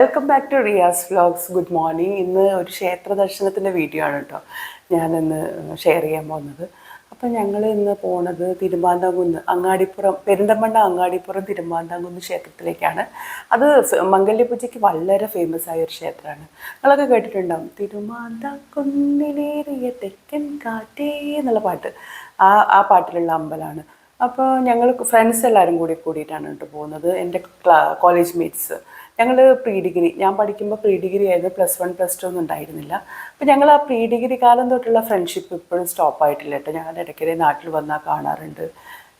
Welcome back to Riyas vlogs good morning ഇന്ന് ഒരു ക്ഷേത്ര ദർശനത്തിന്റെ വീഡിയോ ആണ് കേട്ടോ ഞാനിന്ന് ഷെയർ ചെയ്യാൻ പോകുന്നത്. അപ്പം ഞങ്ങൾ ഇന്ന് പോണത് തിരുമാന്താംകുന്ന് അങ്ങാടിപ്പുറം പെരിന്തമണ്ണ അങ്ങാടിപ്പുറം തിരുമാന്താംകുന്ന് ക്ഷേത്രത്തിലേക്കാണ്. അത് മംഗല്യപൂജയ്ക്ക് വളരെ ഫേമസ് ആയ ഒരു ക്ഷേത്രമാണ്. നിങ്ങളൊക്കെ കേട്ടിട്ടുണ്ടാവും തിരുമാന്താംകുന്നിലേറിയ തെക്കൻ കാറ്റേ എന്നുള്ള പാട്ട്. ആ ആ പാട്ടിലുള്ള അമ്പലമാണ് അപ്പോൾ ഞങ്ങൾ ഫ്രണ്ട്സ് എല്ലാവരും കൂടി കൂടിയിട്ടാണ് കേട്ടോ പോകുന്നത്. എന്റെ ക്ലാ കോളേജ് മേറ്റ്സ് ഞങ്ങൾ പ്രീ ഡിഗ്രി ഞാൻ പഠിക്കുമ്പോൾ പ്രീ ഡിഗ്രി ആയിരുന്നു. പ്ലസ് വൺ പ്ലസ് ടു ഒന്നും ഉണ്ടായിരുന്നില്ല. അപ്പോൾ ഞങ്ങൾ ആ പ്രീ ഡിഗ്രി കാലം തൊട്ടുള്ള ഫ്രണ്ട്ഷിപ്പ് ഇപ്പോഴും സ്റ്റോപ്പ് ആയിട്ടില്ല കേട്ടോ. ഞങ്ങൾ ഇടയ്ക്കിടെ നാട്ടിൽ വന്നാൽ കാണാറുണ്ട്.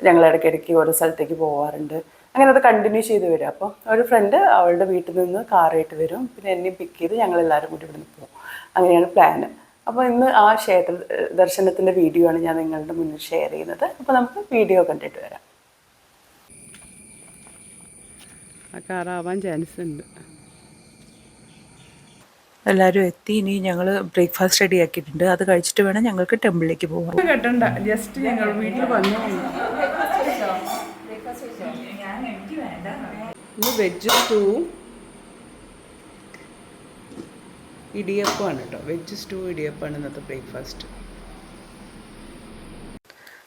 ഞങ്ങൾ ഇടയ്ക്കിടയ്ക്ക് ഓരോ സ്ഥലത്തേക്ക് പോകാറുണ്ട് അങ്ങനെ അത് കണ്ടിന്യൂ ചെയ്ത് വരും. അപ്പോൾ ഒരു ഫ്രണ്ട് അവളുടെ വീട്ടിൽ നിന്ന് കാറായിട്ട് വരും. പിന്നെ എന്നെയും പിക്ക് ചെയ്ത് ഞങ്ങൾ എല്ലാവരും കൂടി ഇവിടുന്ന് പോകും. അങ്ങനെയാണ് പ്ലാന് അപ്പോൾ ഇന്ന് ആ ക്ഷേത്ര ദർശനത്തിന്റെ വീഡിയോ ആണ് ഞാൻ നിങ്ങളുടെ മുന്നിൽ ഷെയർ ചെയ്യുന്നത്. അപ്പോൾ നമുക്ക് വീഡിയോ കണ്ടിട്ട് വരാം. കാറാവാൻ ചാൻസ് ഉണ്ട്. എല്ലാവരും എത്തി ഇനി ഞങ്ങൾ ബ്രേക്ക്ഫാസ്റ്റ് റെഡി ആക്കിയിട്ടുണ്ട്. അത് കഴിച്ചിട്ട് വേണം ഞങ്ങൾക്ക് ടെമ്പിളിലേക്ക് പോകാം കേട്ടണ്ട ജസ്റ്റ് ഞങ്ങൾ വീട്ടിൽ വന്നു. ഇന്ന് വെജ് സ്റ്റൂ ഇടിയപ്പമാണ് കേട്ടോ. വെജ് സ്റ്റൂ ഇടിയപ്പമാണ് ഇന്നത്തെ ബ്രേക്ക്ഫാസ്റ്റ്.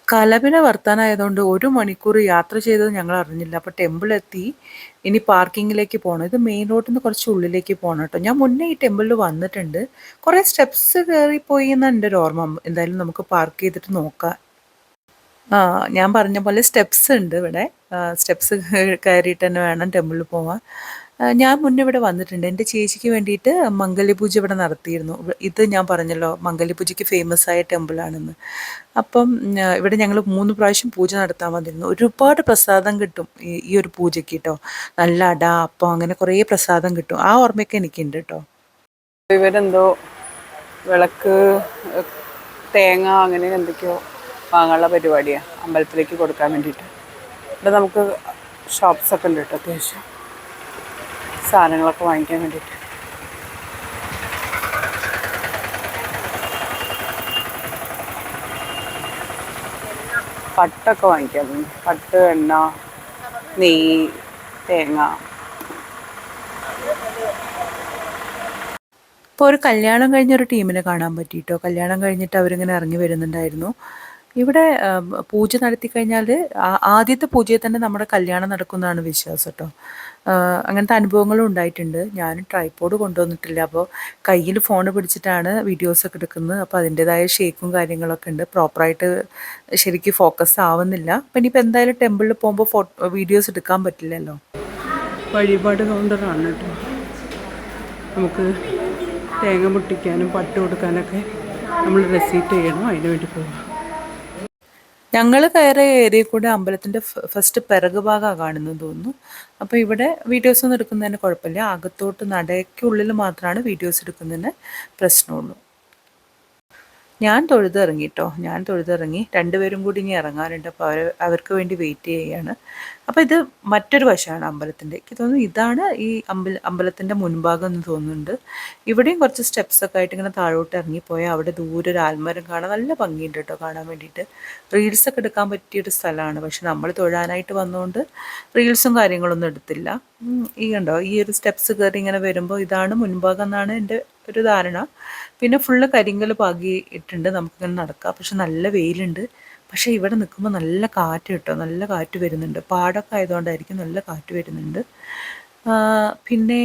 കലപിന വർത്താനായതുകൊണ്ട് ഒരു മണിക്കൂർ യാത്ര ചെയ്തത് ഞങ്ങൾ അറിഞ്ഞില്ല. അപ്പോൾ ടെമ്പിൾ എത്തി ഇനി പാർക്കിങ്ങിലേക്ക് പോകണം ഇത് മെയിൻ റോഡിൽ നിന്ന് കുറച്ച് ഉള്ളിലേക്ക് പോകണം കേട്ടോ. ഞാൻ മുന്നേ ഈ ടെമ്പിളിൽ വന്നിട്ടുണ്ട്. കുറേ സ്റ്റെപ്സ് കയറിപ്പോയി എന്നാണ് എന്റെ ഒരു ഓർമ്മ. എന്തായാലും നമുക്ക് പാർക്ക് ചെയ്തിട്ട് നോക്കാം. ഞാൻ പറഞ്ഞ പോലെ സ്റ്റെപ്സ് ഉണ്ട് ഇവിടെ. സ്റ്റെപ്സ് കയറിയിട്ട് തന്നെ വേണം ടെമ്പിളിൽ പോകാൻ ആ, ഞാൻ മുന്നേ ഇവിടെ വന്നിട്ടുണ്ട്. എന്റെ ചേച്ചിക്ക് വേണ്ടിയിട്ട് മംഗല്യപൂജ ഇവിടെ നടത്തിയിരുന്നു. ഇത് ഞാൻ പറഞ്ഞല്ലോ മംഗല്യപൂജയ്ക്ക് ഫേമസ് ആയ ടെമ്പിളാണെന്ന് അപ്പം ഇവിടെ ഞങ്ങൾ മൂന്ന് പ്രാവശ്യം പൂജ നടത്താൻ വന്നിരുന്നു. ഒരുപാട് പ്രസാദം കിട്ടും ഈ ഒരു പൂജയ്ക്ക് കേട്ടോ നല്ല അട അപ്പം അങ്ങനെ കുറേ പ്രസാദം കിട്ടും. ആ ഓർമ്മയൊക്കെ എനിക്കുണ്ട് കേട്ടോ ഇവരെന്തോ വിളക്ക് തേങ്ങ അങ്ങനെ എന്തൊക്കെയോ വാങ്ങാനുള്ള പരിപാടിയാണ് അമ്പലത്തിലേക്ക് കൊടുക്കാൻ വേണ്ടിയിട്ട്. ഇവിടെ നമുക്ക് ഷോപ്സൊക്കെ ഉണ്ട് കേട്ടോ അത്യാവശ്യം. സാധനങ്ങളൊക്കെ വാങ്ങിക്കാൻ വേണ്ടിയിട്ട്. പട്ടൊക്കെ വാങ്ങിക്കാൻ പട്ട് എണ്ണ നെയ് തേങ്ങ. ഇപ്പോൾ ഒരു കല്യാണം കഴിഞ്ഞ ഒരു ടീമിനെ കാണാൻ പറ്റിയിട്ടോ? കല്യാണം കഴിഞ്ഞിട്ട് അവരിങ്ങനെ ഇറങ്ങി വരുന്നുണ്ടായിരുന്നു. ഇവിടെ പൂജ നടത്തി കഴിഞ്ഞാൽ ആദ്യത്തെ പൂജയിൽ തന്നെ നമ്മുടെ കല്യാണം നടക്കുന്നതാണ് വിശ്വാസം കേട്ടോ അങ്ങനത്തെ അനുഭവങ്ങളും ഉണ്ടായിട്ടുണ്ട്. ഞാൻ ട്രൈപോഡ് കൊണ്ടുവന്നിട്ടില്ല. അപ്പോൾ കയ്യിൽ ഫോൺ പിടിച്ചിട്ടാണ് വീഡിയോസൊക്കെ എടുക്കുന്നത്. അപ്പോൾ അതിന്റെതായ ഷേക്കും കാര്യങ്ങളൊക്കെ ഉണ്ട്. പ്രോപ്പറായിട്ട് ശരിക്കും ഫോക്കസ് ആവുന്നില്ല. അപ്പം ഇനിയിപ്പോൾ എന്തായാലും ടെമ്പിളിൽ പോകുമ്പോൾ ഫോട്ടോ വീഡിയോസ് എടുക്കാൻ പറ്റില്ലല്ലോ. വഴിപാട് കൗണ്ടറാണ് കേട്ടോ നമുക്ക് തേങ്ങ മുട്ടിക്കാനും പട്ട് കൊടുക്കാനൊക്കെ നമ്മൾ റെസീറ്റ് ചെയ്യണം. അതിന് വേണ്ടി പോകാം ഞങ്ങൾ കയറിയ ഏരിയയിൽ കൂടെ അമ്പലത്തിന്റെ ഫസ്റ്റ് പിറകു ഭാഗമാണ് കാണുന്നത് തോന്നുന്നു. അപ്പോൾ ഇവിടെ വീഡിയോസ് ഒന്നും എടുക്കുന്നതിന് കുഴപ്പമില്ല. അകത്തോട്ട് നടയ്ക്കുള്ളിൽ മാത്രമാണ് വീഡിയോസ് എടുക്കുന്നതിന് പ്രശ്നമുള്ളൂ. ഞാൻ തൊഴുതിറങ്ങി കേട്ടോ ഞാൻ തൊഴുതിറങ്ങി. രണ്ടുപേരും കൂടി ഇനി ഇറങ്ങാനുണ്ട്. അപ്പോൾ അവർ അവർക്ക് വേണ്ടി വെയിറ്റ് ചെയ്യുകയാണ് അപ്പോൾ ഇത് മറ്റൊരു വശമാണ് അമ്പലത്തിന്റെ. എനിക്ക് തോന്നുന്നു ഇതാണ് ഈ അമ്പല അമ്പലത്തിന്റെ മുൻഭാഗം എന്ന് തോന്നുന്നുണ്ട്. ഇവിടെയും കുറച്ച് സ്റ്റെപ്സൊക്കെ ആയിട്ട് ഇങ്ങനെ താഴോട്ട് ഇറങ്ങിപ്പോയാൽ അവിടെ ദൂരെ ഒരു ആൽമരം കാണാൻ നല്ല ഭംഗിയുണ്ട് കേട്ടോ കാണാൻ വേണ്ടിയിട്ട്. റീൽസൊക്കെ എടുക്കാൻ പറ്റിയൊരു സ്ഥലമാണ്. പക്ഷെ നമ്മൾ തൊഴാനായിട്ട് വന്നുകൊണ്ട് റീൽസും കാര്യങ്ങളൊന്നും എടുത്തില്ല. ഈ കണ്ടോ? ഈ ഒരു സ്റ്റെപ്സ് കയറി ഇങ്ങനെ വരുമ്പോൾ ഇതാണ് മുൻഭാഗം എന്നാണ് എന്റെ ഒരു ധാരണ. പിന്നെ ഫുള്ള് കരിങ്കൽ പാകി ഇട്ടുണ്ട് നമുക്കിങ്ങനെ നടക്കാം. പക്ഷെ നല്ല വെയിലുണ്ട്. പക്ഷെ ഇവിടെ നിൽക്കുമ്പോൾ നല്ല കാറ്റ് കിട്ടും. നല്ല കാറ്റ് വരുന്നുണ്ട്. പാടൊക്കെ ആയതുകൊണ്ടായിരിക്കും നല്ല കാറ്റ് വരുന്നുണ്ട്. പിന്നെ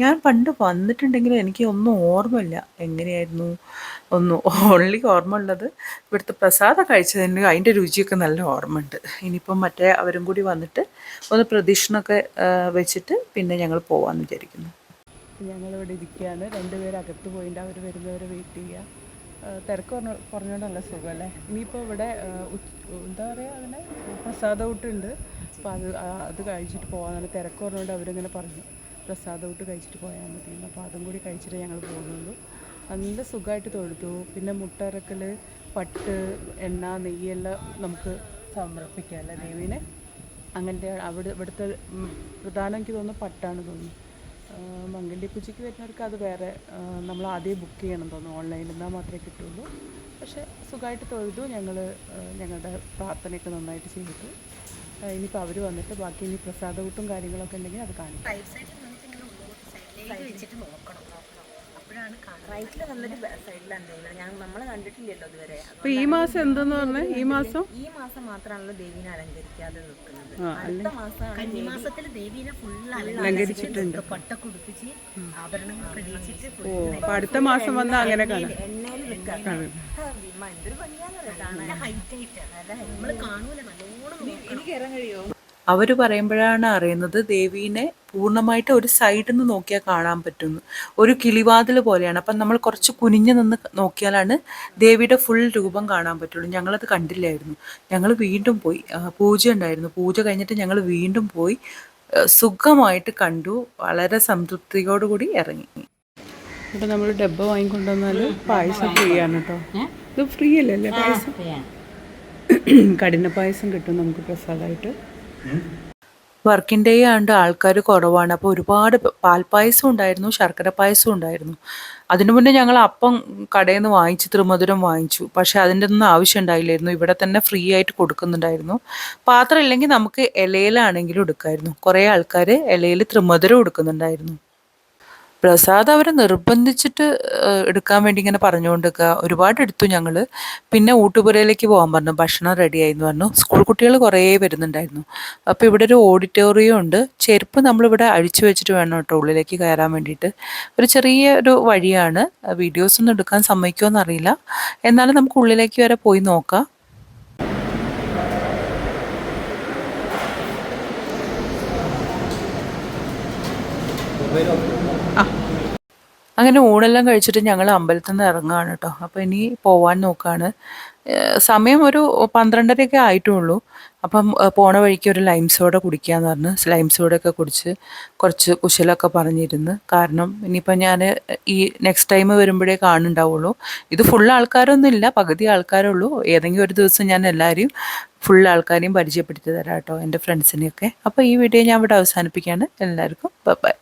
ഞാൻ പണ്ട് വന്നിട്ടുണ്ടെങ്കിലും എനിക്ക് ഒന്നും ഓർമ്മയില്ല. എങ്ങനെയായിരുന്നു? ഒന്നും ഓൺലി ഓർമ്മ ഉള്ളത് ഇവിടുത്തെ പ്രസാദം കഴിച്ചതിന് അതിന്റെ രുചിയൊക്കെ നല്ല ഓർമ്മയുണ്ട്. ഇനിയിപ്പം മറ്റേ അവരും കൂടി വന്നിട്ട് ഒന്ന് പ്രദക്ഷിണമൊക്കെ വെച്ചിട്ട് പിന്നെ ഞങ്ങൾ പോകാമെന്ന് വിചാരിക്കുന്നു. ഞങ്ങളിവിടെ ഇരിക്കുകയാണ്. രണ്ടുപേരും അകത്ത് പോയിട്ട് അവർ വരുന്നവരെ വെയിറ്റ് ചെയ്യുക തിരക്ക് കുറഞ്ഞ കുറഞ്ഞോണ്ടല്ല സുഖം അല്ലേ ഇനിയിപ്പോൾ ഇവിടെ എന്താ പറയുക അതിനെ പ്രസാദ ഊട്ടുണ്ട്. അപ്പോൾ അത് അത് കഴിച്ചിട്ട് പോകാനാണ് തിരക്ക് കുറഞ്ഞുകൊണ്ട് അവരിങ്ങനെ പറഞ്ഞു പ്രസാദ ഊട്ട് കഴിച്ചിട്ട് പോയാൽ മതി. അപ്പോൾ അതും കൂടി കഴിച്ചിട്ട് ഞങ്ങൾ പോകുന്നുള്ളൂ. നല്ല സുഖമായിട്ട് തൊഴുതു. പിന്നെ മുട്ടറക്കൽ പട്ട് എണ്ണ നെയ്യെല്ലാം നമുക്ക് സമർപ്പിക്കാം അല്ലേ ദേവീനെ അങ്ങനത്തെ അവിടെ ഇവിടുത്തെ പ്രധാനം എനിക്ക് തോന്നുന്നു പട്ടാണ് തോന്നുന്നു. മംഗല്യപൂജയ്ക്ക് വരുന്നവർക്ക് അത് വേറെ നമ്മൾ ആദ്യം ബുക്ക് ചെയ്യണം തോന്നുന്നു. ഓൺലൈനിൽ നിന്നാൽ മാത്രമേ കിട്ടുള്ളൂ. പക്ഷേ സുഖമായിട്ട് തൊഴുതു. ഞങ്ങൾ ഞങ്ങളുടെ പ്രാർത്ഥനയൊക്കെ നന്നായിട്ട് ചെയ്തിട്ട്. ഇനിയിപ്പോൾ അവർ വന്നിട്ട് ബാക്കി ഇനി പ്രസാദ കൂട്ടും കാര്യങ്ങളൊക്കെ ഉണ്ടെങ്കിൽ അത് കാണിക്കും. വെച്ചിട്ട് നോക്കണം. അപ്പോഴാണ് റൈറ്റിൽ വന്നിട്ട് ഞാൻ നമ്മൾ കണ്ടിട്ടില്ലല്ലോ ഇതുവരെ. അപ്പൊ ഈ മാസം എന്തെന്ന് പറഞ്ഞേ? ഈ മാസം? ഈ മാസം മാത്രമാണല്ലോ ദേവീനെ അലങ്കരിക്കാതെ നിൽക്കുന്നത്. അടുത്ത മാസം കന്നിമാസത്തിൽ ദേവീനെ ഫുൾ അലങ്കരിച്ചിട്ടുണ്ട്. പട്ട കുടിപ്പിച്ച് ആഭരണങ്ങളൊക്കെ ഇടിച്ചിട്ട് ഓ അടുത്ത മാസം വന്നാൽ അങ്ങനെ കാണാം. എണ്ണയിൽ എന്തൊരു ഹൈറ്റ് ആയിട്ട്. അതായത് നമ്മൾ കാണൂല നല്ലോണം നോക്കണം. അവർ പറയുമ്പോഴാണ് അറിയുന്നത് ദേവീനെ പൂർണമായിട്ട് ഒരു സൈഡിൽ നിന്ന് നോക്കിയാൽ കാണാൻ പറ്റുന്നു. ഒരു കിളിവാതിൽ പോലെയാണ്. അപ്പം നമ്മൾ കുറച്ച് കുനിഞ്ഞു നിന്ന് നോക്കിയാലാണ് ദേവിയുടെ ഫുൾ രൂപം കാണാൻ പറ്റുള്ളൂ. ഞങ്ങളത് കണ്ടില്ലായിരുന്നു. ഞങ്ങൾ വീണ്ടും പോയി. പൂജ ഉണ്ടായിരുന്നു. പൂജ കഴിഞ്ഞിട്ട് ഞങ്ങൾ വീണ്ടും പോയി. സുഖമായിട്ട് കണ്ടു. വളരെ സംതൃപ്തിയോടുകൂടി ഇറങ്ങി. ഇപ്പൊ നമ്മൾ ഡബ്ബ വാങ്ങിക്കൊണ്ടുവന്നാൽ പായസം ഫ്രീ ആണ് കേട്ടോ ഇത് ഫ്രീ അല്ലല്ലേ പായസം? കഠിന പായസം കിട്ടും നമുക്ക് പ്രസാദമായിട്ട് വർക്കിംഗ് ഡേ ആണ്ട് ആൾക്കാർ കുറവാണ്. അപ്പോൾ ഒരുപാട് പാൽ പാൽപ്പായസം ഉണ്ടായിരുന്നു ശർക്കര പായസം ഉണ്ടായിരുന്നു. അതിനു മുന്നേ ഞങ്ങൾ അപ്പം കടയിൽ നിന്ന് വാങ്ങിച്ച് തൃമധുരം വാങ്ങിച്ചു. പക്ഷേ അതിന്റെ ഒന്നും ആവശ്യം ഉണ്ടായില്ലായിരുന്നു. ഇവിടെ തന്നെ ഫ്രീ ആയിട്ട് കൊടുക്കുന്നുണ്ടായിരുന്നു. പാത്രം ഇല്ലെങ്കിൽ നമുക്ക് ഇലയിലാണെങ്കിലും എടുക്കായിരുന്നു. കുറേ ആൾക്കാർ ഇലയിൽ തൃമധുരം എടുക്കുന്നുണ്ടായിരുന്നു. പ്രസാദ് അവരെ നിർബന്ധിച്ചിട്ട് എടുക്കാൻ വേണ്ടി ഇങ്ങനെ പറഞ്ഞുകൊണ്ടിരിക്കുക. ഒരുപാട് എടുത്തു ഞങ്ങൾ പിന്നെ ഊട്ടുപുരയിലേക്ക് പോകാൻ പറഞ്ഞു. ഭക്ഷണം റെഡിയായി എന്ന് പറഞ്ഞു. സ്കൂൾ കുട്ടികൾ കുറേ വരുന്നുണ്ടായിരുന്നു. അപ്പോൾ ഇവിടെ ഒരു ഓഡിറ്റോറിയം ഉണ്ട്. ചെരുപ്പ് നമ്മളിവിടെ അഴിച്ചു വെച്ചിട്ട് വേണം കേട്ടോ ഉള്ളിലേക്ക് കയറാൻ വേണ്ടിയിട്ട്. ഒരു ചെറിയ ഒരു വഴിയാണ്. വീഡിയോസ് ഒന്നും എടുക്കാൻ സമ്മതിക്കുമോ എന്നറിയില്ല. എന്നാലും നമുക്ക് ഉള്ളിലേക്ക് വരെ പോയി നോക്കാം. അങ്ങനെ ഊണെല്ലാം കഴിച്ചിട്ട് ഞങ്ങൾ അമ്പലത്തിൽ നിന്ന് ഇറങ്ങുകയാണ് കേട്ടോ അപ്പോൾ ഇനി പോവാൻ നോക്കുകയാണ് സമയം ഒരു പന്ത്രണ്ടരയൊക്കെ ആയിട്ടുള്ളൂ. അപ്പം പോണ വഴിക്ക് ഒരു ലൈം സോഡ കുടിക്കാന്ന് പറഞ്ഞ് ലൈം സോഡയൊക്കെ കുടിച്ച് കുറച്ച് കുശലൊക്കെ പറഞ്ഞിരുന്ന്. കാരണം ഇനിയിപ്പോൾ ഞാൻ ഈ നെക്സ്റ്റ് ടൈം വരുമ്പോഴേ കാണുന്നുണ്ടാവുള്ളൂ. ഇത് ഫുൾ ആൾക്കാരൊന്നും ഇല്ല പകുതി ആൾക്കാരേ ഉള്ളൂ ഏതെങ്കിലും ഒരു ദിവസം ഞാൻ എല്ലാവരെയും ഫുൾ ആൾക്കാരെയും പരിചയപ്പെടുത്തി തരാം കേട്ടോ എന്റെ ഫ്രണ്ട്സിനെയൊക്കെ. അപ്പോൾ ഈ വീഡിയോ ഞാൻ ഇവിടെ അവസാനിപ്പിക്കുകയാണ്. എല്ലാവർക്കും ബൈ